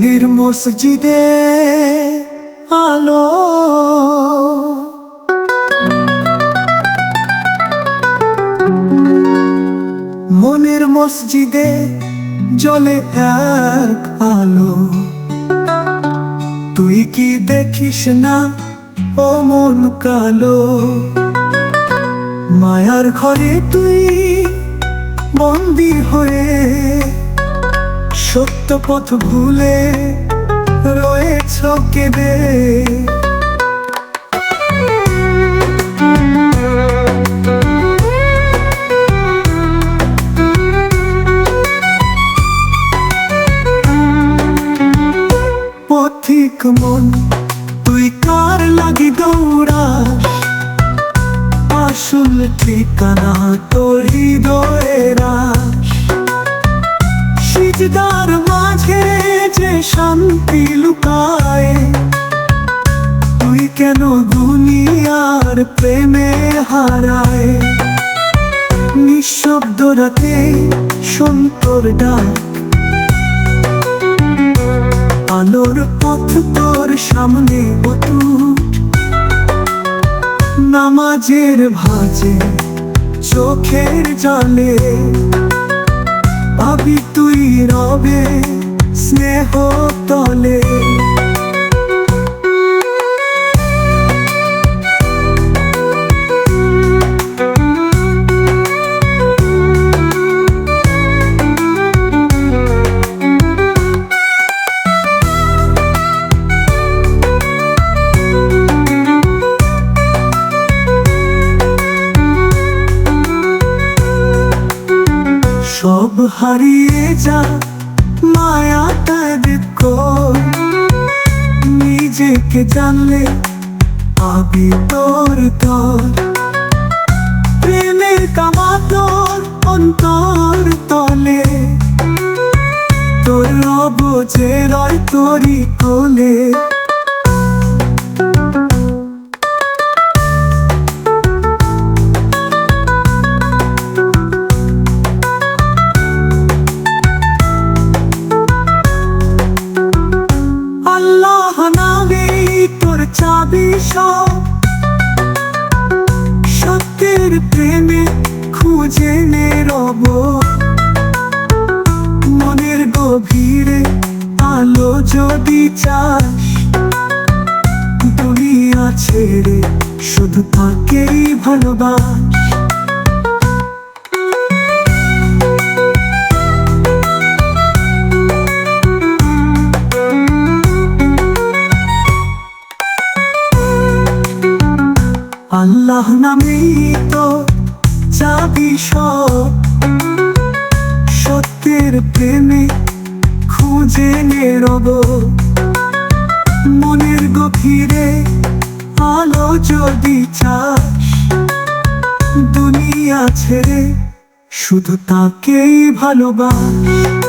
মনের মসজিদে আলো। মনের মসজিদে জলে এক আলো। তুই কি দেখিস না ও মন কালো? মায়ার ঘরে তুই বন্দি হয়ে সত্য পথ ভুলে রয়েছ কেঁদে পথিক মন, তুই কার লাগি দৌড়াস আসল ঠিকানা তোর হৃদয়ের। সিজদার মাঝে যে শান্তি লুকায়, তুই কেন দুনিয়ার প্রেমে হারায়? নিঃশব্দ রাতে সন্তর ডাক, আলোর পথ তোর সামনে অটুট নামাজের ভাজে চোখের জলে ভাবি তুই রবে স্নেহ তলে। সব হারিয়ে যা, মায়া কর। নিজেকে জানলে আবি তোর তোর প্রেমের কামা তোর অন্তর তলে। তোর রব যে রয় তোরি কোলে। চাবি সব। সত্যের প্রেমে খুঁজে নে রব মনের গভীরে আলো যদি চাস, দুনিয়া ছেড়ে শুধু তাকেই ভালোবাস। আল্লাহ নামেই তো চাবি সব। সত্যের প্রেমে খুঁজে নে রব মনের গভীরে আলো যদি চাস, দুনিয়া ছেড়ে শুধু তাকেই ভালোবাস।